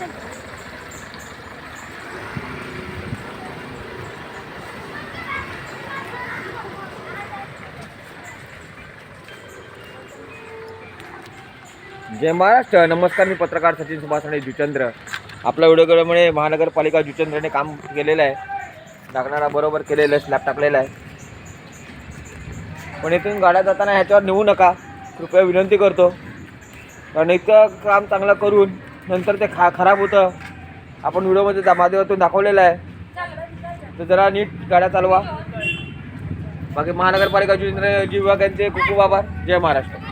जय महाराष्ट्र. नमस्कार मी पत्रकार सचिन सुभाषणे जुचंद्र आपला व्हिडिओकडे महानगरपालिका जुचंद्रने काम केलेलं आहे. टाकणारा बरोबर केलेलं आहे. स्लॅब टाकलेला आहे. पण इथून गाड्या जाताना ह्याच्यावर नेऊ नका. कृपया विनंती करतो. कारण इतकं काम चांगलं करून नंतर ते खा खराब होतं आपण व्हिडिओमध्ये दा- माध्यमातून दाखवलेलं आहे तर जरा नीट गाड्या चालवा बाकी महानगरपालिका जिंद्र जी विभाग यांचे खूप खूप आभार जय महाराष्ट्र